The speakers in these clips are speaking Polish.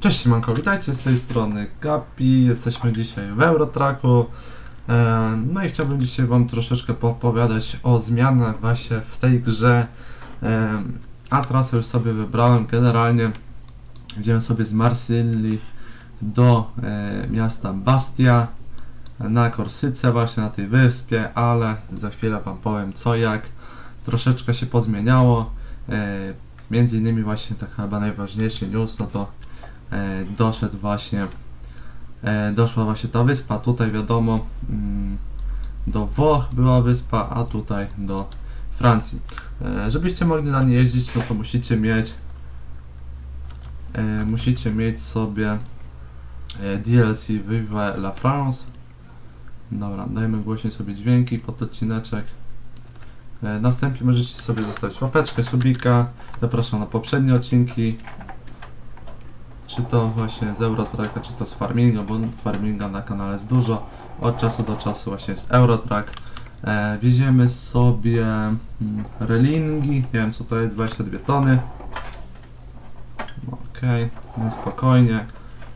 Cześć Siemanko, witajcie z tej strony Gapi, jesteśmy dzisiaj w Eurotraku. E, No i chciałbym dzisiaj wam troszeczkę poopowiadać o zmianach właśnie w tej grze. E, A trasę już sobie wybrałem, generalnie idziemy sobie z Marsylii do e, miasta Bastia na Korsyce, właśnie na tej wyspie, ale za chwilę wam powiem co jak. Troszeczkę się pozmieniało, między innymi właśnie tak chyba najważniejszy news, no to doszedł właśnie, e, doszła właśnie ta wyspa, tutaj wiadomo, mm, do Włoch była wyspa, a tutaj do Francji. E, żebyście mogli na nie jeździć, no to musicie mieć, e, musicie mieć sobie e, DLC Vive la France. Dobra, dajmy głośniej sobie dźwięki pod odcineczek. E, Na wstępie możecie sobie zostawić łapeczkę, subika. Zapraszam na poprzednie odcinki. Czy to właśnie z Eurotracka, czy to z Farminga, bo Farminga na kanale jest dużo. Od czasu do czasu właśnie jest Eurotrack. E, wieziemy sobie mm, relingi, nie wiem co to jest, 22 tony. Okej, okay, spokojnie.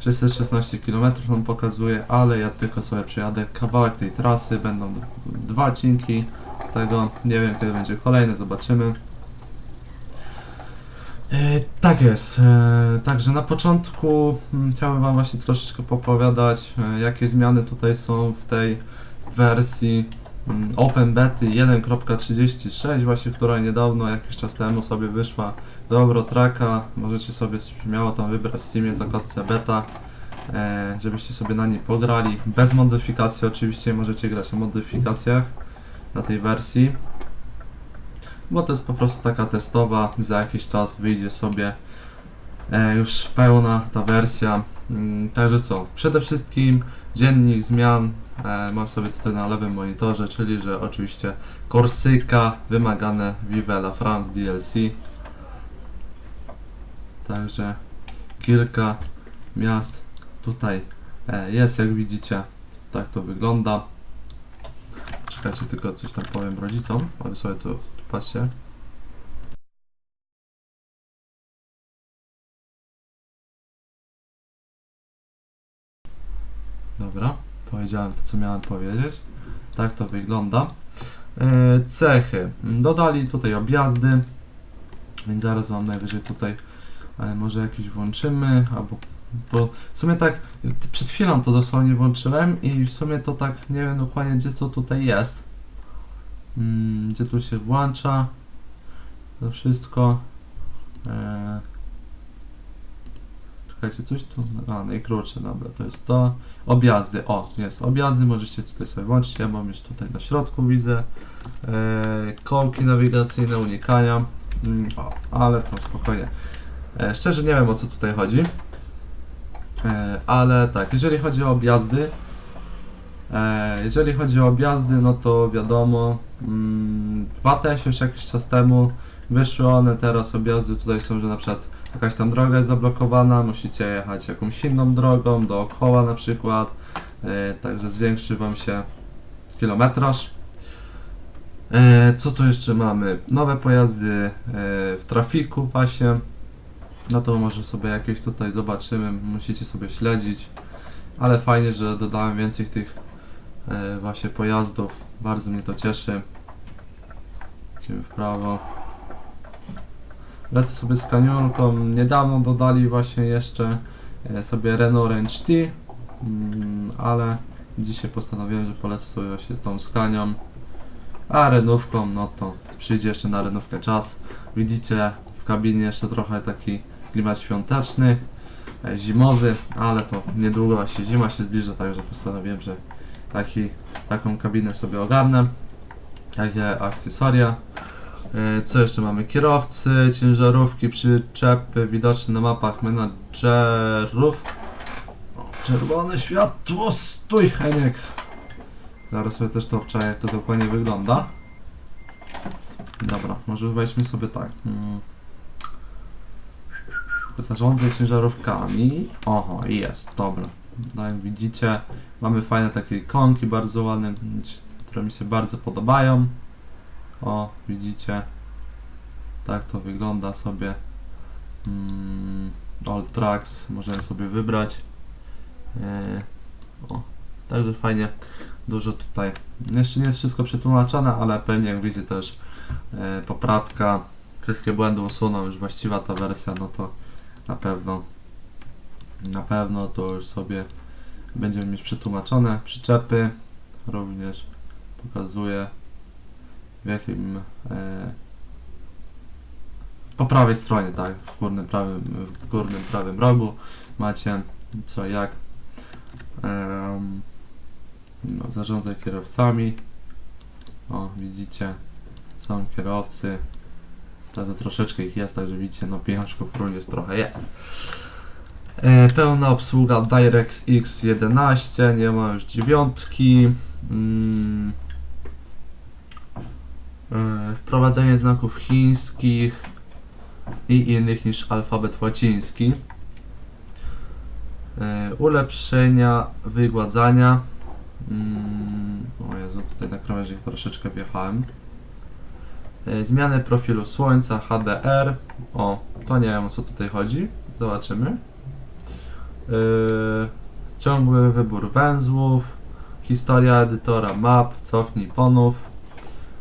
616 km nam pokazuje, ale ja tylko sobie przejadę kawałek tej trasy, będą dwa odcinki z tego, nie wiem kiedy będzie kolejny, zobaczymy. E, tak jest, e, także na początku mm, chciałem wam właśnie troszeczkę popowiadać, e, jakie zmiany tutaj są w tej wersji mm, Open Bety 1.36 właśnie, która niedawno, jakiś czas temu sobie wyszła do Eurotracka, możecie sobie śmiało tam wybrać w Steamie zakładce beta, żebyście sobie na niej pograli, bez modyfikacji oczywiście, możecie grać o modyfikacjach na tej wersji, bo to jest po prostu taka testowa, za jakiś czas wyjdzie sobie e, już pełna ta wersja, Mm, także co, przede wszystkim dziennik zmian e, mam sobie tutaj na lewym monitorze, czyli że oczywiście Korsyka, wymagane Vive la France DLC, także kilka miast tutaj e, jest, jak widzicie, tak to wygląda. Czekajcie, tylko coś tam powiem rodzicom, ale sobie tu patrzcie. Dobra, powiedziałem to, co miałem powiedzieć. Tak to wygląda. E, cechy. Dodali tutaj objazdy, więc zaraz Wam najwyżej tutaj e, może jakieś włączymy, albo bo w sumie tak przed chwilą to dosłownie włączyłem i w sumie to tak nie wiem dokładnie gdzie to tutaj jest. Mm, gdzie tu się włącza to wszystko. E, czekajcie, coś tu. A, najkrótsze, dobra, to jest to. Objazdy, o, jest objazdy, możecie tutaj sobie włączyć. Ja mam już tutaj na środku, widzę. E, kolki nawigacyjne, unikania. Mm, o, ale to spokojnie. E, szczerze nie wiem o co tutaj chodzi. E, ale tak, jeżeli chodzi o objazdy, e, jeżeli chodzi o objazdy, no to wiadomo, mm, w ATS już jakiś czas temu wyszły one, teraz objazdy tutaj są, że na przykład jakaś tam droga jest zablokowana, musicie jechać jakąś inną drogą, dookoła na przykład, e, także zwiększy Wam się kilometraż. Co tu jeszcze mamy? Nowe pojazdy w trafiku właśnie. No to może sobie jakieś tutaj zobaczymy, musicie sobie śledzić. Ale fajnie, że dodałem więcej tych e, właśnie pojazdów. Bardzo mnie to cieszy. Idziemy w prawo. Lecę sobie z kaniulką. Niedawno dodali właśnie jeszcze e, sobie Renault Range T. Mm, ale dzisiaj postanowiłem, że polecę sobie właśnie tą skanią. A renówką, no to przyjdzie jeszcze na renówkę czas. Widzicie w kabinie jeszcze trochę taki klimat świąteczny, e, zimowy, ale to niedługo właśnie zima się zbliża, także postanowiłem, że taki, taką kabinę sobie ogarnę. Takie akcesoria. E, Co jeszcze mamy? Kierowcy, ciężarówki, przyczepy widoczne na mapach menadżerów. O, czerwone światło, stój Heniek! Zaraz sobie też to obczaję, jak to dokładnie wygląda. Dobra, może weźmy sobie tak. Zarządzaj ciężarówkami. Oho, jest, dobra. No jak widzicie, mamy fajne takie ikonki, bardzo ładne, które mi się bardzo podobają. O, widzicie. Tak to wygląda sobie. Mm, All tracks możemy sobie wybrać. E, o, także fajnie, dużo tutaj. Jeszcze nie jest wszystko przetłumaczone, ale pewnie jak widzę też e, poprawka, wszystkie błędy usuną, już właściwa ta wersja, no to na pewno, na pewno to już sobie będziemy mieć przetłumaczone. Przyczepy. Również pokazuje w jakim e, po prawej stronie, tak, w górnym prawym, w górnym prawym rogu macie co jak em, no, zarządzaj kierowcami. O widzicie są kierowcy troszeczkę ich jest, także widzicie no pieniążków również trochę jest e, pełna obsługa DirectX 11 nie ma już dziewiątki mm, e, wprowadzenie znaków chińskich i innych niż alfabet łaciński. E, ulepszenia, wygładzania. Mm, o Jezu, tutaj na krawędzi troszeczkę wjechałem. E, zmiany profilu słońca, HDR. O, to nie wiem o co tutaj chodzi. Zobaczymy. E, ciągły wybór węzłów. Historia edytora map, cofnij ponów.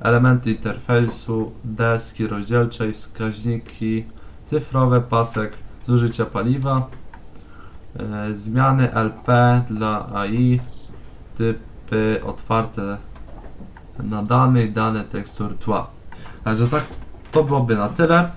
Elementy interfejsu, deski rozdzielczej, wskaźniki cyfrowe, pasek zużycia paliwa, e, zmiany LP dla AI, typy otwarte na danych, dane tekstur tła. Także tak, to byłoby na tyle.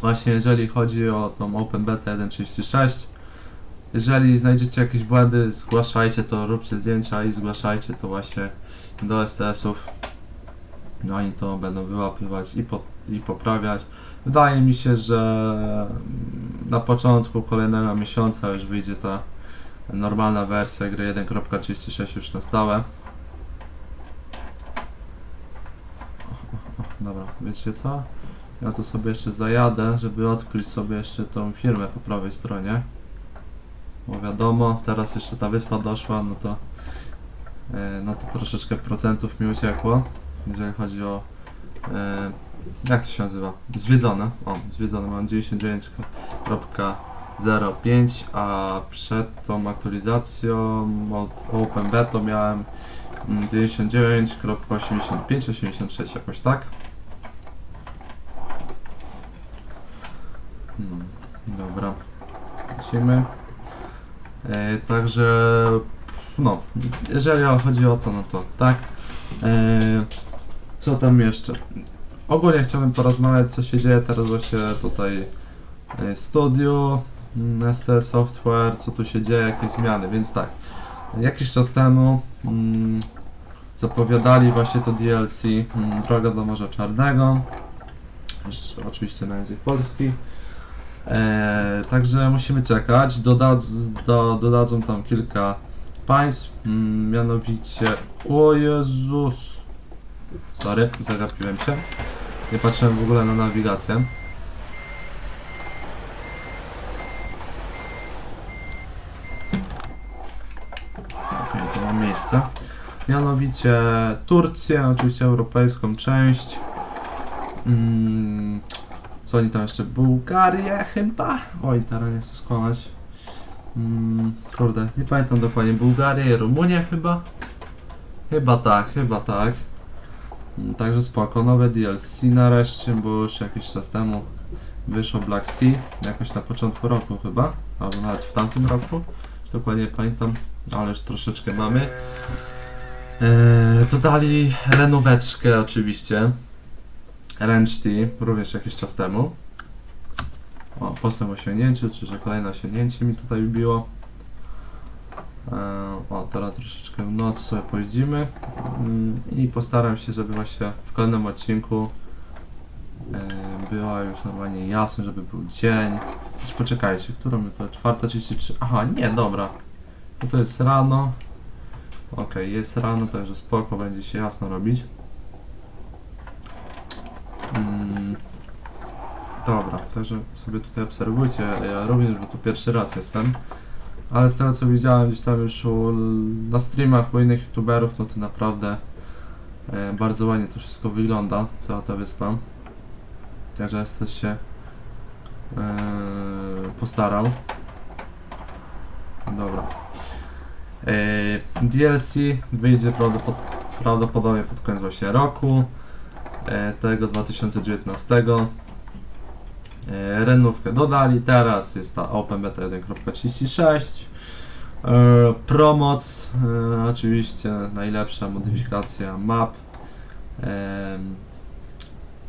Właśnie jeżeli chodzi o tą OpenBeta 1.36, jeżeli znajdziecie jakieś błędy, zgłaszajcie to, róbcie zdjęcia i zgłaszajcie to właśnie do STS-ów. No oni to będą wyłapywać i, po, i poprawiać. Wydaje mi się, że na początku kolejnego miesiąca już wyjdzie ta normalna wersja gry 1.36 już na stałe. O, o, o, Dobra, wiecie co? Ja tu sobie jeszcze zajadę, żeby odkryć sobie jeszcze tą firmę po prawej stronie. Bo wiadomo, teraz jeszcze ta wyspa doszła, no to e, no to troszeczkę procentów mi uciekło jeżeli chodzi o e, jak to się nazywa? Zwiedzone. O, zwiedzone mam 99.05, a przed tą aktualizacją o- Open Beta miałem mm, 99.85, 86 jakoś tak. No, dobra. Lecimy. E, także no, jeżeli chodzi o to, no to tak. E, co tam jeszcze? Ogólnie chciałbym porozmawiać, co się dzieje teraz właśnie tutaj w studiu, mm, ST Software, co tu się dzieje, jakie zmiany, więc tak. Jakiś czas temu mm, zapowiadali właśnie to DLC mm, Droga do Morza Czarnego, oczywiście na język polski. E, także musimy czekać. Dodadz, do, dodadzą tam kilka państw, mm, mianowicie. O Jezus! Sorry, zagapiłem się. Nie patrzyłem w ogóle na nawigację. Okej, miejsce. Mianowicie Turcję, oczywiście europejską część. Mm, co oni tam jeszcze? Bułgarię chyba? Oj, teraz nie chcę skłamać. Mm, kurde, nie pamiętam dokładnie. Bułgarię i Rumunię chyba? Chyba tak, chyba tak. Mm, Także spoko, nowe DLC nareszcie, bo już jakiś czas temu wyszło Black Sea, jakoś na początku roku chyba, albo nawet w tamtym roku, dokładnie nie pamiętam, ale już troszeczkę mamy. Eee, dodali renóweczkę oczywiście, Ręczty, również jakiś czas temu. O, postęp w osiągnięciu, czy że kolejne osiągnięcie mi tutaj wbiło. Eee, o, teraz troszeczkę w noc sobie pojeździmy mm, i postaram się, żeby właśnie w kolejnym odcinku e, była już normalnie jasno, żeby był dzień. Już poczekajcie, którą my to? 4.33. Aha, nie, dobra. No to jest rano. Okej, jest rano, także spoko, będzie się jasno robić. Dobra, także sobie tutaj obserwujcie. Ja również, bo tu pierwszy raz jestem. Ale z tego co widziałem gdzieś tam już u, na streamach u innych youtuberów, no to naprawdę e, bardzo ładnie to wszystko wygląda, cała ta wyspa. Także jesteście postarał. Dobra. Yy, DLC wyjdzie prawdopod prawdopodobnie pod koniec właśnie roku e, tego 2019. E, renówkę dodali, teraz jest ta Open Beta 1.36. E, Promoc, e, oczywiście najlepsza modyfikacja map. E,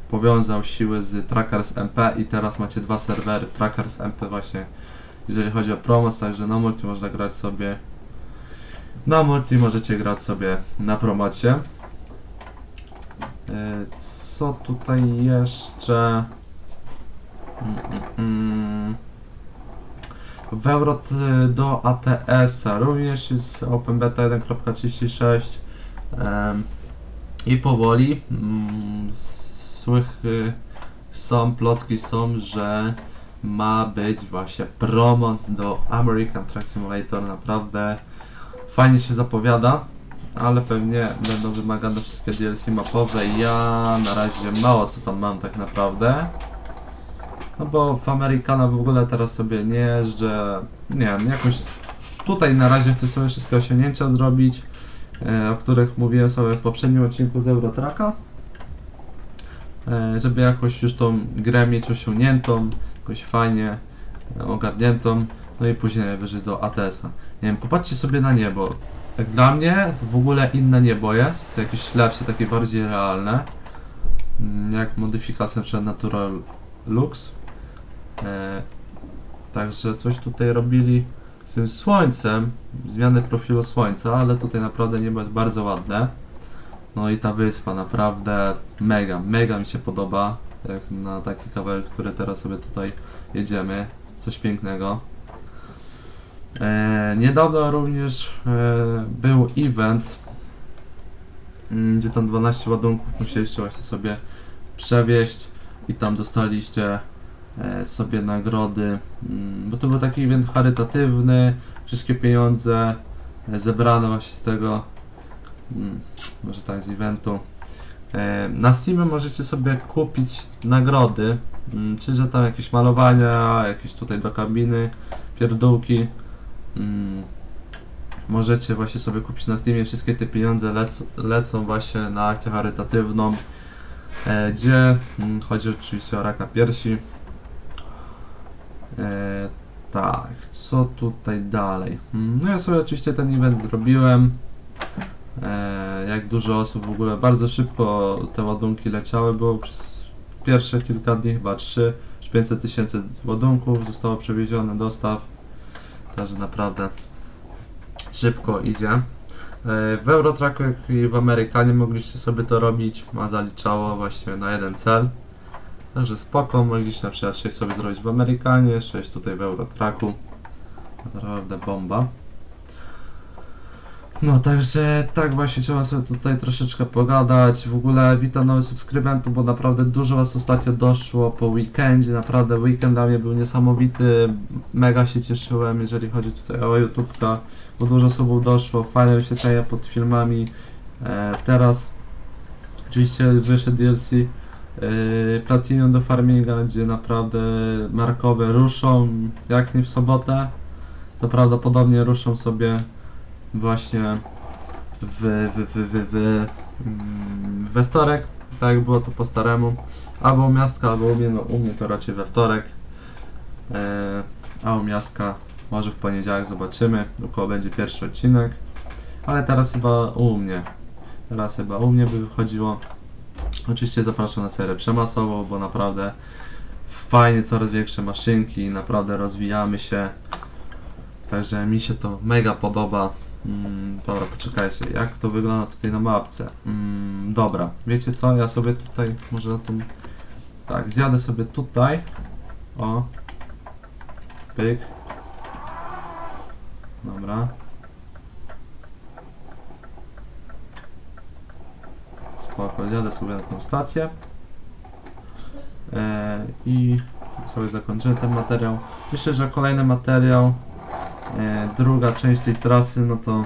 powiązał siły z Trackers MP i teraz macie dwa serwery Trackers MP właśnie jeżeli chodzi o promoc, także na multi można grać sobie na multi możecie grać sobie na promocie. Co tutaj jeszcze? Mm, mm, mm. W Euro t- do ATS-a również jest Open Beta 1.36 em, i powoli słych y, są, plotki są, że ma być właśnie promoc do American Truck Simulator, naprawdę fajnie się zapowiada, ale pewnie będą wymagane wszystkie DLC mapowe. Ja na razie mało co tam mam tak naprawdę. No bo w Amerykana w ogóle teraz sobie nie jeżdżę. Nie wiem, jakoś tutaj na razie chcę sobie wszystkie osiągnięcia zrobić, e, o których mówiłem sobie w poprzednim odcinku z Eurotraka. E, żeby jakoś już tą grę mieć osiągniętą, jakoś fajnie e, ogarniętą, no i później wyżej do ATS-a. Nie wiem, popatrzcie sobie na niebo. Jak dla mnie w ogóle inne niebo jest, jakieś lepsze, takie bardziej realne. Mm, Jak modyfikacja przed Natural Lux. E, także coś tutaj robili z tym słońcem, zmiany profilu słońca, ale tutaj naprawdę niebo jest bardzo ładne. No i ta wyspa naprawdę mega, mega mi się podoba. Jak na taki kawałek, który teraz sobie tutaj jedziemy. Coś pięknego. E, niedawno również e, był event, mm, gdzie tam 12 ładunków musieliście właśnie sobie przewieźć i tam dostaliście sobie nagrody, mm, bo to był taki event charytatywny, wszystkie pieniądze e, zebrane właśnie z tego, mm, może tak z eventu. E, Na Steamie możecie sobie kupić nagrody, mm, czy że tam jakieś malowania, jakieś tutaj do kabiny, pierdółki. Możecie właśnie sobie kupić na Steamie, wszystkie te pieniądze lec lecą właśnie na akcję charytatywną, e, gdzie chodzi oczywiście o raka piersi. Tak, co tutaj dalej? Mm, No ja sobie oczywiście ten event zrobiłem. E, jak dużo osób w ogóle bardzo szybko te ładunki leciały, bo przez pierwsze kilka dni, chyba 3, 500 tysięcy ładunków zostało przewiezione dostaw. Także naprawdę szybko idzie. E, W Eurotracku i w Amerykanie mogliście sobie to robić, a zaliczało właśnie na jeden cel. Także spoko, mogliście na przykład 6 sobie zrobić w Amerykanie, 6 tutaj w Eurotracku. Naprawdę bomba. No także tak właśnie chciałem sobie tutaj troszeczkę pogadać. W ogóle witam nowych subskrybentów, bo naprawdę dużo was ostatnio doszło po weekendzie. Naprawdę weekend dla mnie był niesamowity. Mega się cieszyłem, jeżeli chodzi tutaj o YouTube'ka, bo dużo osób doszło, fajne wyświetlenia pod filmami. E, teraz oczywiście wyszedł DLC e, Platinum do Farminga, gdzie naprawdę markowe ruszą, jak nie w sobotę, to prawdopodobnie ruszą sobie właśnie w, w, w, w, w, mm, we wtorek, tak jak było to po staremu, albo u miastka, albo u mnie, no u mnie to raczej we wtorek, e, a u miastka może w poniedziałek zobaczymy, około będzie pierwszy odcinek, ale teraz chyba u mnie, teraz chyba u mnie by wychodziło. Oczywiście zapraszam na serię przemasową, bo naprawdę fajnie, coraz większe maszynki, naprawdę rozwijamy się. Także mi się to mega podoba. Mm, dobra, poczekajcie, jak to wygląda tutaj na mapce. Mm, dobra, wiecie co, ja sobie tutaj, może na tą... Tak, zjadę sobie tutaj. O. Pyk. Dobra. Spoko, sobie na tą stację. E, I sobie zakończymy ten materiał. Myślę, że kolejny materiał e, druga część tej trasy, no to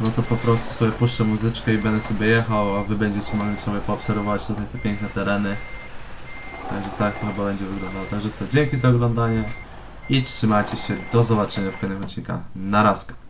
no to po prostu sobie puszczę muzyczkę i będę sobie jechał, a wy będziecie mogli sobie poobserwować tutaj te piękne tereny. Także tak to chyba będzie wyglądało. Także co, dzięki za oglądanie i trzymajcie się. Do zobaczenia w kolejnych odcinkach. Na razkę.